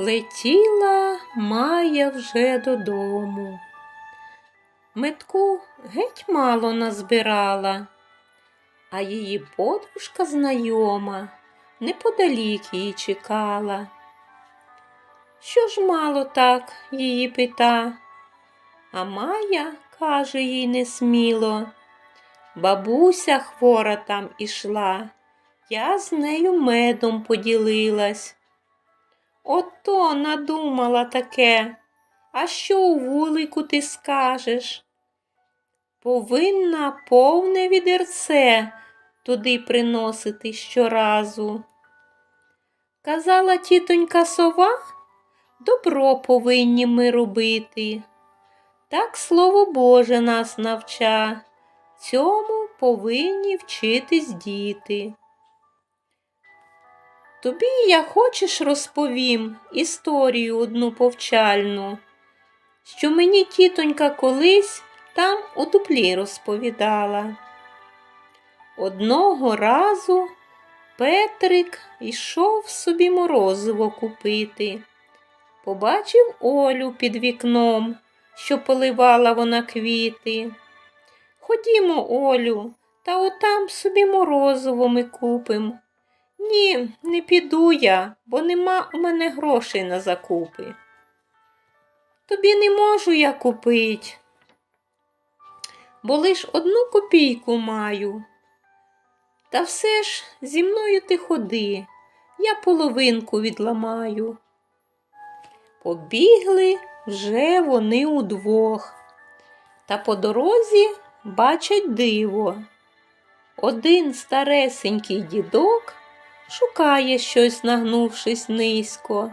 Летіла Майя вже додому. Метку геть мало назбирала, а її подружка знайома неподалік її чекала. Що ж мало так, її пита, а Майя каже їй несміло. Бабуся хвора там ішла, я з нею медом поділилась. Ото надумала таке, а що у вулику ти скажеш? Повинна повне відерце туди приносити щоразу. Казала тітонька сова, добро повинні ми робити. Так слово Боже нас навча, цьому повинні вчитись діти. Тобі я хочеш розповім історію одну повчальну, що мені тітонька колись там у дуплі розповідала. Одного разу Петрик йшов собі морозиво купити. Побачив Олю під вікном, що поливала вона квіти. Ходімо, Олю, та отам собі морозиво ми купим. Ні, не піду я, бо нема у мене грошей на закупи. Тобі не можу я купить, бо лиш одну копійку маю. Та все ж зі мною ти ходи, я половинку відламаю. Побігли вже вони удвох, та по дорозі бачать диво. Один старесенький дідок шукає щось, нагнувшись низько.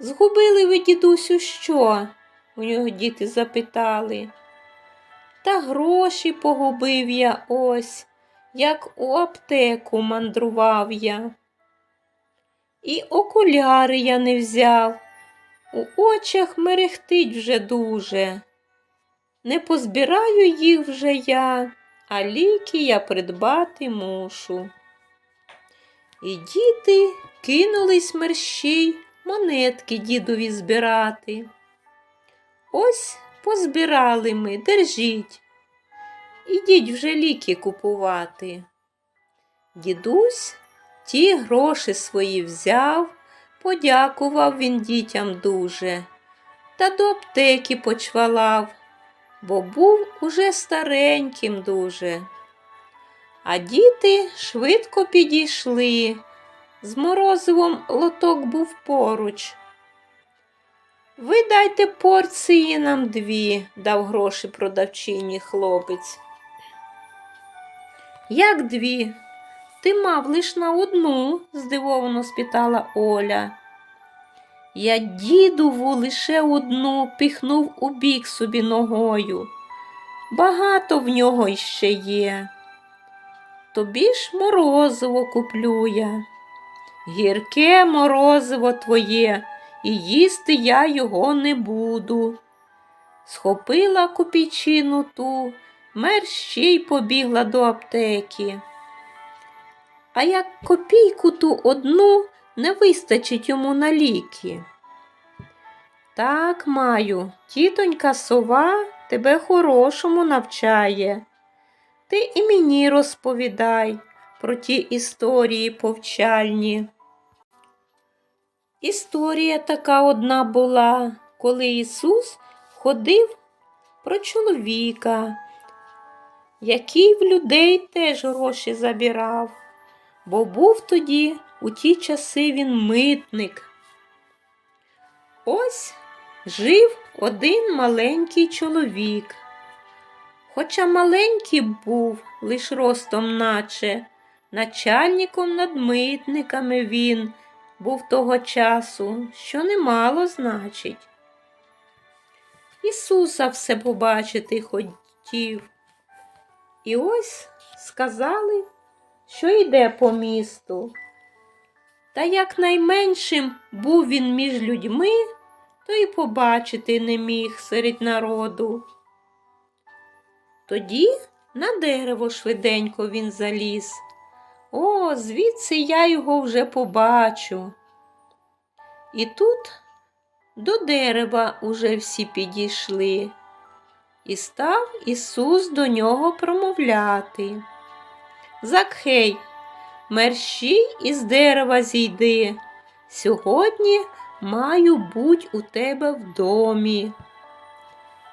Згубили ви, дідусю, що? у нього діти запитали. Та гроші погубив я ось, як у аптеку мандрував я. І окуляри я не взяв, у очах мерехтить вже дуже. Не позбираю їх вже я, а ліки я придбати мушу. І діти кинулись мерщій монетки дідові збирати. Ось позбирали ми, держіть. Ідіть вже ліки купувати. Дідусь ті гроші свої взяв, подякував він дітям дуже, та до аптеки почвалав, бо був уже стареньким дуже. А діти швидко підійшли. З морозивом лоток був поруч. Ви дайте порції нам дві, дав гроші продавчині хлопець. Як дві? Ти мав лиш на одну? здивовано спитала Оля. Я дідову лише одну піхнув у бік собі ногою. Багато в нього іще є. Тобі ж морозиво куплю я. Гірке морозиво твоє, і їсти я його не буду. Схопила копійчину ту, мерщій побігла до аптеки. А як копійку ту одну не вистачить йому на ліки. Так, маю, тітонька сова тебе хорошому навчає. Ти і мені розповідай про ті історії повчальні. Історія така одна була, коли Ісус ходив про чоловіка, який в людей теж гроші забирав, бо був тоді у ті часи він митник. Ось жив один маленький чоловік. Хоча маленький був лиш ростом, наче, начальником над митниками він був того часу, що немало значить. Ісуса все побачити хотів. І ось сказали, що йде по місту. Та як найменшим був він між людьми, то й побачити не міг серед народу. Тоді на дерево швиденько він заліз. О, звідси я його вже побачу. І тут до дерева уже всі підійшли, і став Ісус до нього промовляти. Закхей, мерщій із дерева зійди. Сьогодні маю буть у тебе в домі.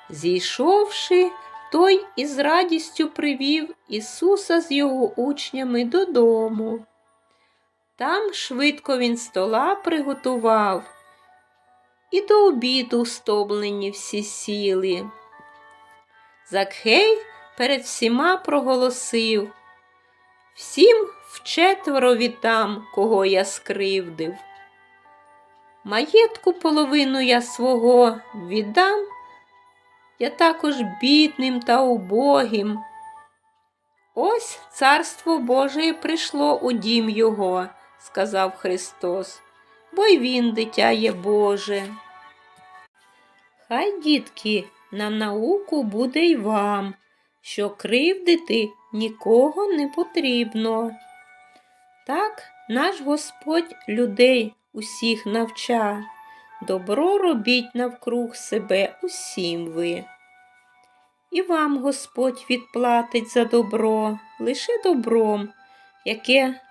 Зійшовши, той із радістю привів Ісуса з його учнями додому. Там швидко він стола приготував, і до обіду стомлені всі сіли. Закхей перед всіма проголосив Всім вчетверо віддам, кого я скривдив. Маєтку половину я свого віддам, я також бідним та убогим. Ось царство Боже прийшло у дім його, сказав Христос, бо й він дитя є Боже. Хай, дітки, на науку буде й вам, що кривдити нікого не потрібно. Так наш Господь людей усіх навча, добро робіть навкруг себе усім ви. І вам Господь відплатить за добро, лише добром, яке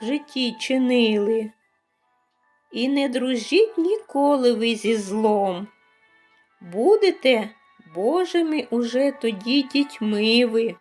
в житті чинили. І не дружіть ніколи ви зі злом. Будете Божими уже тоді дітьми ви.